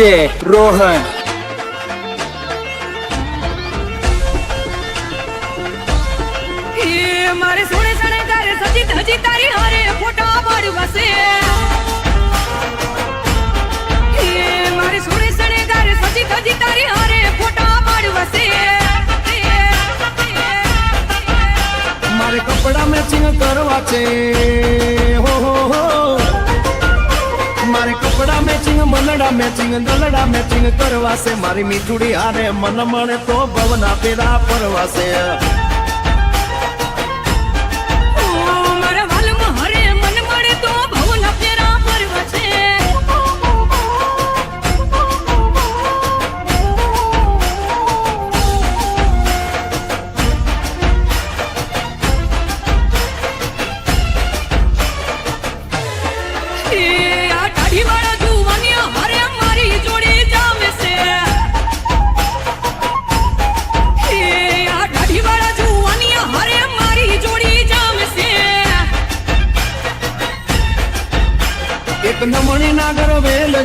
Rohan. એ મારે સોને સણે તારે સજી ધજી તારી હારે ફોટા મારે સોને સણે તારે સજી ધજી તારી હારે ફોટા પાડવાશે મારે કપડા મેચિંગ કરવા છે. હો હો હો. મારે મેચિંગ, મનડા મેચિંગ દલડા મેચિંગ કરવા છે મારી મીઠુડી હારે મન મળે તો ભવના પેરા ફરવા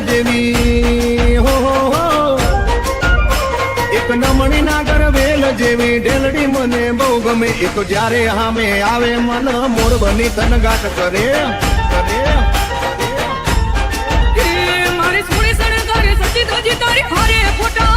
જેવી હો એક નમણી ના વેલ જેવી ઢેલડી મને બહુ ગમે તો જ્યારે હામે આવે મન મોર બની તનગાટ કરે કરે એ મારે સોળે સળગારે સચી તારી હારે ફોટા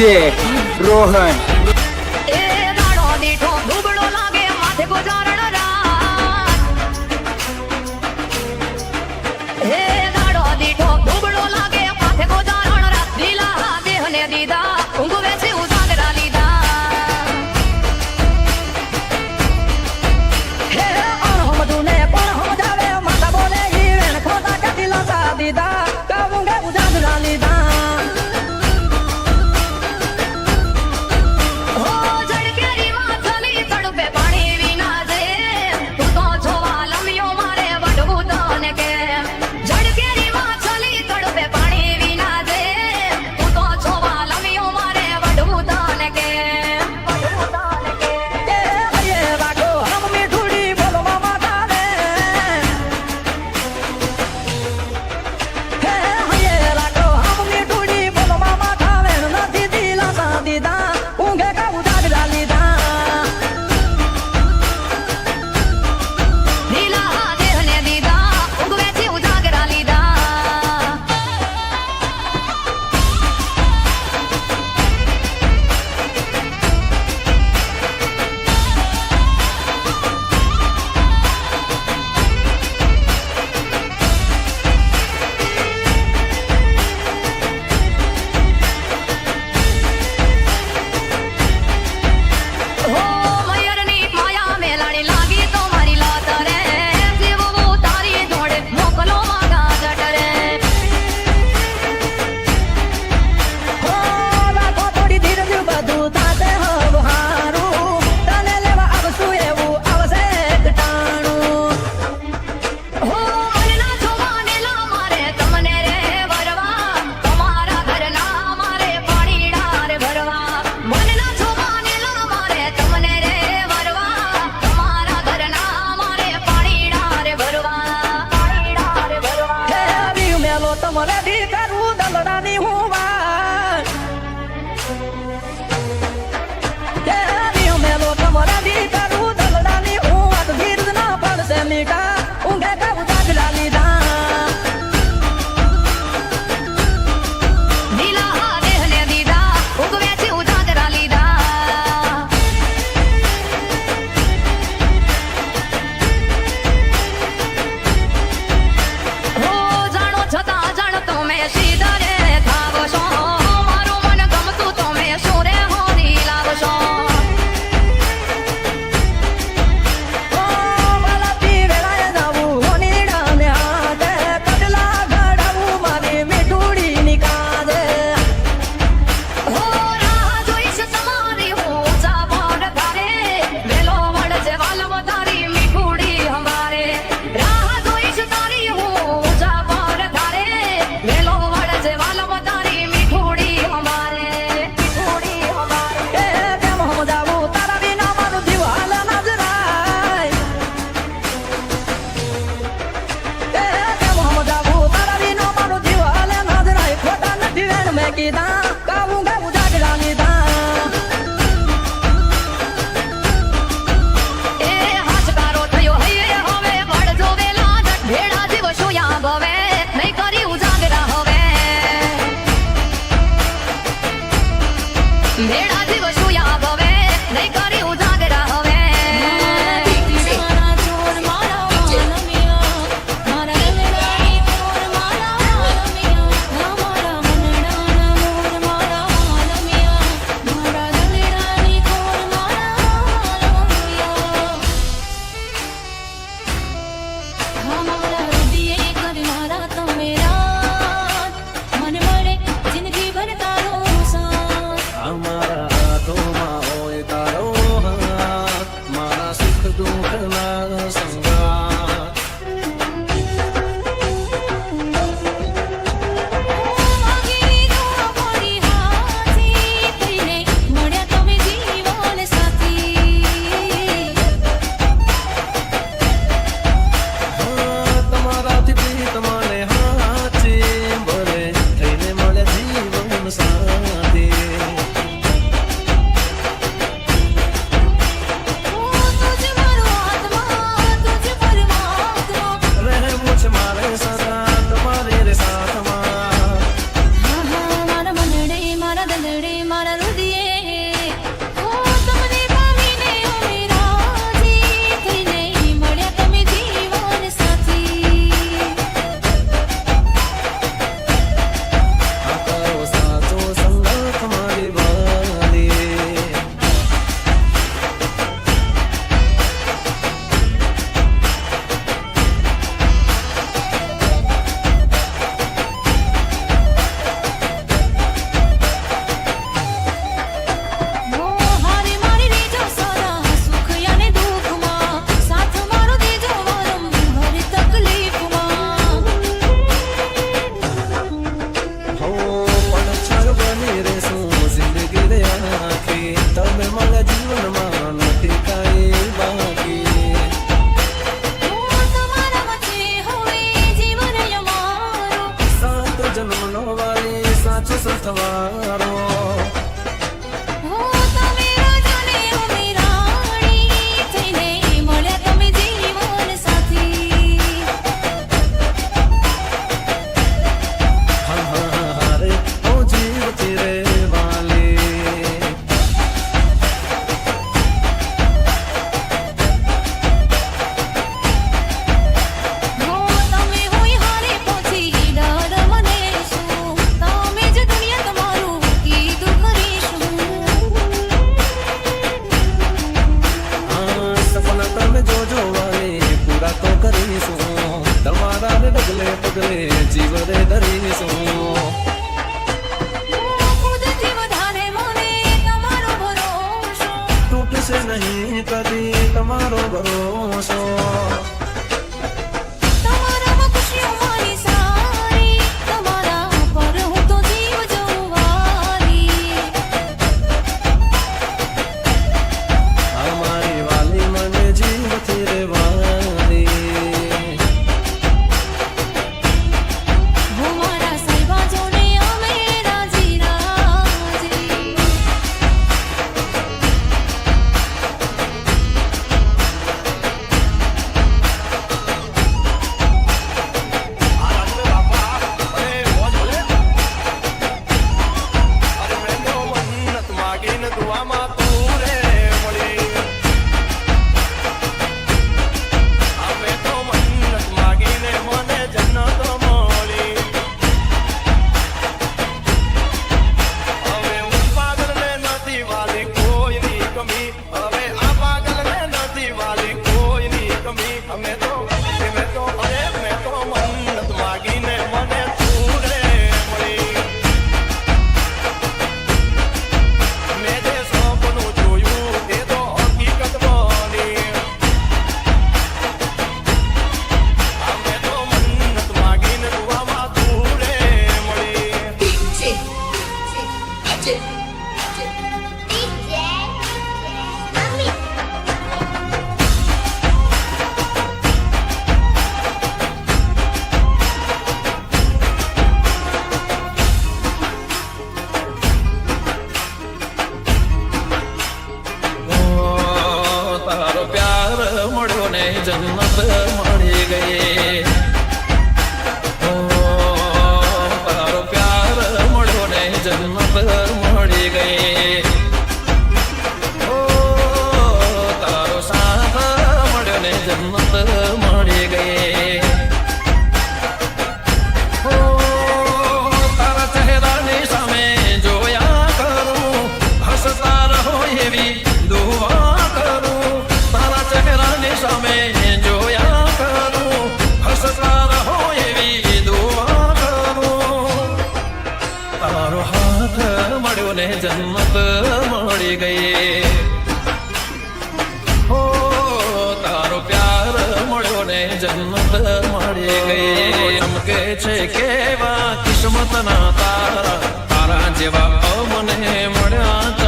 Джек Рогань. Çısızdılar o? હો, તારો પ્યાર મળ્યો ને જન્મત મળી ગઈ ચમકે છે કેવા કિસ્મતના તારા તારા જેવા મને મળ્યા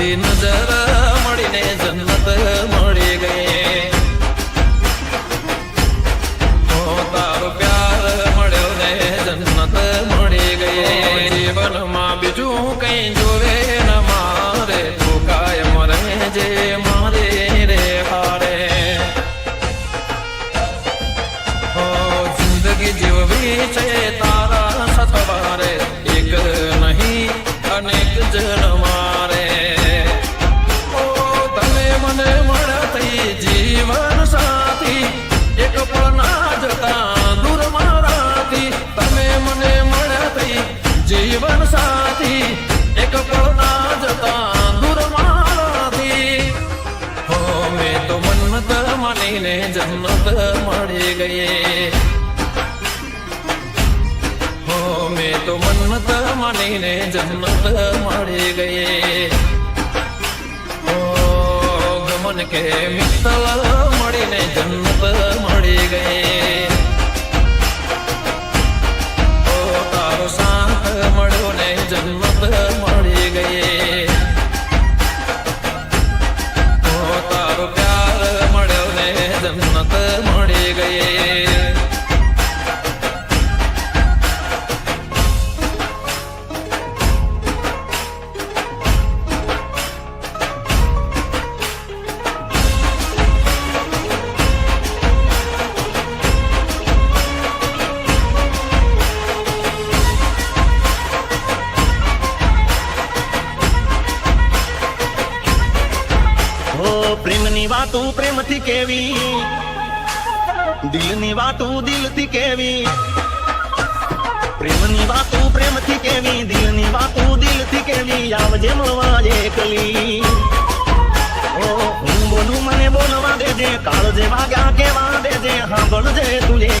તુજથી નજર મળીને જન્નત મળી ગઈ તારો પ્યાર મળ્યો ને જન્નત મળી ગઈ જીવનમાં બીજું કઈ જોવે સાથી, એક પણ ના જતા દૂર મારાથી. હો, મેં તો મન્નત માનીને જન્નત મળી ગઈ હો, મેં તો મન્નત માનીને જન્નત મળી ગઈ હો, ગમન કે મિત્તલ મળીને જન્નત મળી ગઈ પ્રેમથી કેવી? દિલની વાતો દિલથી કેવી? પ્રેમની વાતો પ્રેમથી કેવી? દિલની વાતો દિલથી કેવી? આવજે મળવા એકલી. ઓ, હું બોલું, મને બોલવા દેજે, કાળ જે વાગ્યા કેવા